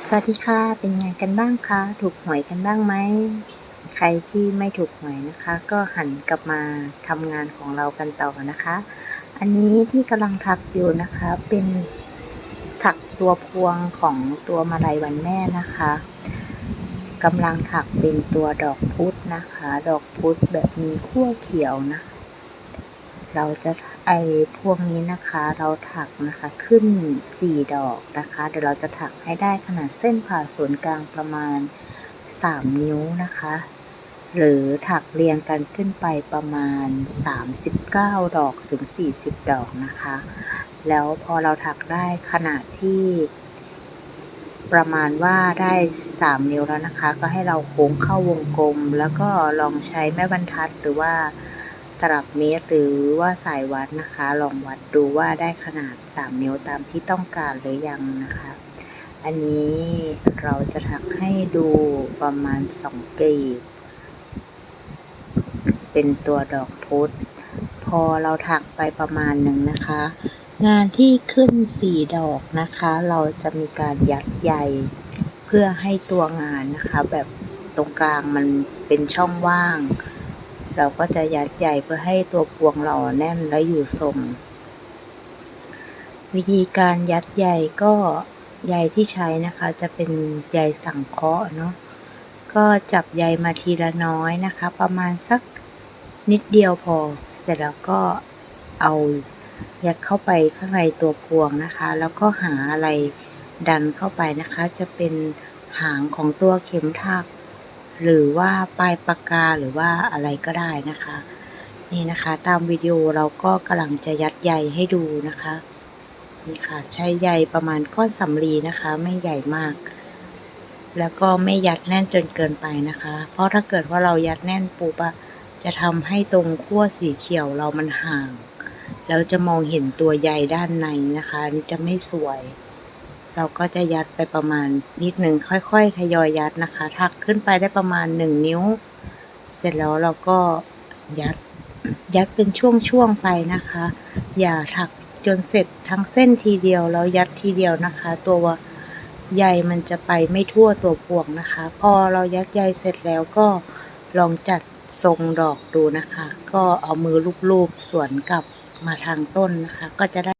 สวัสดีค่ะ เป็นไงกันบ้างคะ ถูกหวยกันบ้างไหม ใครที่ไม่ถูกหวยนะคะ ก็หันกลับมาทำงานของเรากันต่อนะคะ อันนี้ที่กำลังถักอยู่นะคะ เป็นถักตัวพวงของตัวมาลัยวันแม่นะคะกำลังถักเป็นตัวดอกพุธนะคะ ดอกพุธแบบมีขั้วเขียวนะคะ เราจะไอพวกนี้นะคะเราถักนะคะขึ้น 4 ดอกนะคะ เดี๋ยวเราจะถักให้ได้ขนาดเส้นผ่าศูนย์กลางประมาณ 3 นิ้วนะคะ หรือถักเรียงกันขึ้นไปประมาณ 39 ดอกถึง 40 ดอกนะคะ แล้วพอเราถักได้ขนาดที่ประมาณว่าได้ 3 นิ้วแล้วนะคะ ก็ให้เราโค้งเข้าวงกลม แล้วก็ลองใช้แม่บรรทัดหรือว่า ตลับเมตรหรือว่าสายวัดนะคะ ลองวัดดูว่าได้ขนาด 3 นิ้วตามที่ต้องการหรือยังนะคะ อันนี้เราจะถักให้ดูประมาณ 2กลีบ เป็นตัวดอกพุธพอเราถักไปประมาณหนึ่งนะคะ งานที่ขึ้น4ดอกนะคะ เราจะมีการยัดใยเพื่อให้ตัวงานนะคะ แบบตรงกลางมันเป็นช่องว่าง เราก็จะยัดใยเพื่อให้ตัวพวงเราแน่นและอยู่ทรง วิธีการยัดใยก็ใยที่ใช้นะคะจะเป็นใยสังเคราะห์เนาะก็จับใยมาทีละน้อยนะคะ ประมาณสักนิดเดียวพอ เสร็จแล้วก็เอายัดเข้าไปข้างในตัวพวงนะคะ แล้วก็หาอะไรดันเข้าไปนะคะ จะเป็นหางของตัวเข็มถัก หรือว่าปลายปากกาหรือว่าอะไรก็ได้นะคะ นี่นะคะตามวิดีโอเราก็กำลังจะยัดใยให้ดูนะคะนี่ค่ะใช้ใยประมาณก้อนสำลีนะคะ ไม่ใหญ่มาก แล้วก็ไม่ยัดแน่นจนเกินไปนะคะ เพราะถ้าเกิดว่าเรายัดแน่นปุ๊บอะจะทำให้ตรงขั้วสีเขียวเรามันห่าง แล้วจะมองเห็นตัวใยด้านในนะคะนี่จะไม่สวย เราก็จะยัดไปประมาณนิดหนึ่งค่อยๆ ทยอยยัดนะคะ ถักขึ้นไปได้ประมาณ 1 นิ้ว เสร็จแล้วเราก็ยัดยัดเป็นช่วงๆไปนะคะ อย่าถักจนเสร็จทั้งเส้นทีเดียวแล้วยัดทีเดียวนะคะ ตัวใยมันจะไปไม่ทั่วตัวพวงนะคะ พอเรายัดใยเสร็จแล้วก็ลองจัดทรงดอกดูนะคะ ก็เอามือลูบๆสวนกลับมาทางต้นนะคะ ก็จะได้